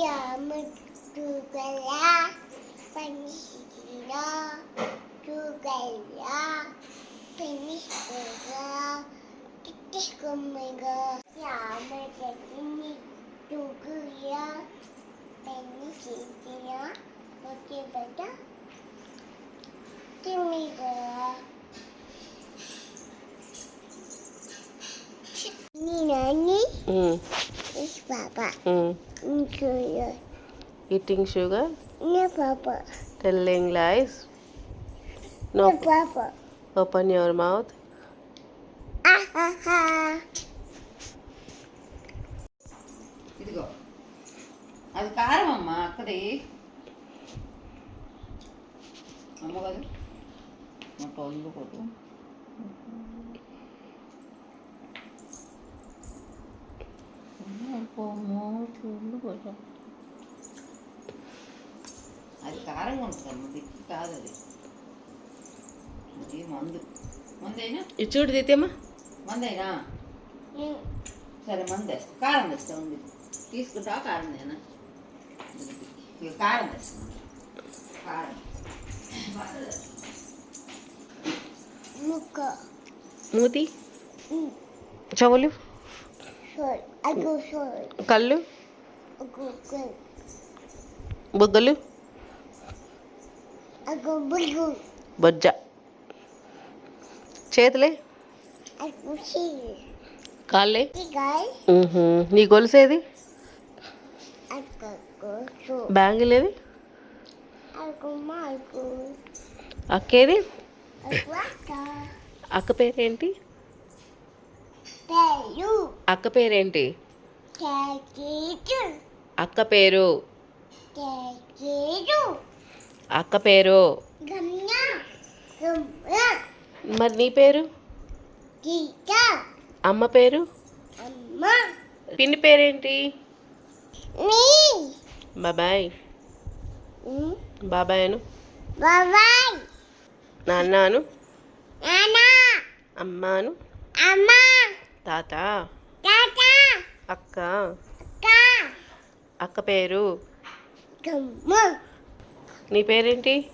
ചുമട്ടുകള പനിശിര ചുകല പനിശിര കിട്ടിക്കുമ്മിക ചാമരത്തിന് ചുകിയ പനിശിര ഒറ്റപ്പെട്ട തുമ്മികള ఇంకోయో eating sugar నా papa. Telling lies నా no papa. Open your mouth ఆహాహా. ఇదిగో. అది కారం అమ్మా అక్కది అమ్మ కదా. మా టోళ్ళు కొట్టు అది కారం ఉంటుందమ్మ దిక్కు కాదు అది. మందు. మందైనా? ఇది చూడు దిత్యమ్మ మందైనా? సరే మంది తెస్తా కారం తెస్తా ఉంది తీసుకుంటా కారం నేనా ఇక కారం తెస్తా కారం. ముక్క. మూతి. చెవులు. కళ్ళు. బుగ్గలు బుల్గు. బొజ్జ. చేతులే? కాళ్ళే. నీ గొలుసేది బ్యాంగిల్ ఏది? అక్కేది అక్క పేరేంటి? పేరు. అక్క పేరేంటి? అక్క పేరు? అక్క పేరు? మరి నీ పేరు? అమ్మ పేరు? పిన్ని పేరేంటి? బాబాయ్. బాబాయ్ అను. బాబాయ్. నాన్నాను నానా. అమ్మాను అమ్మ. తాత. అక్క. అక్క పేరు? నీ పేరేంటి?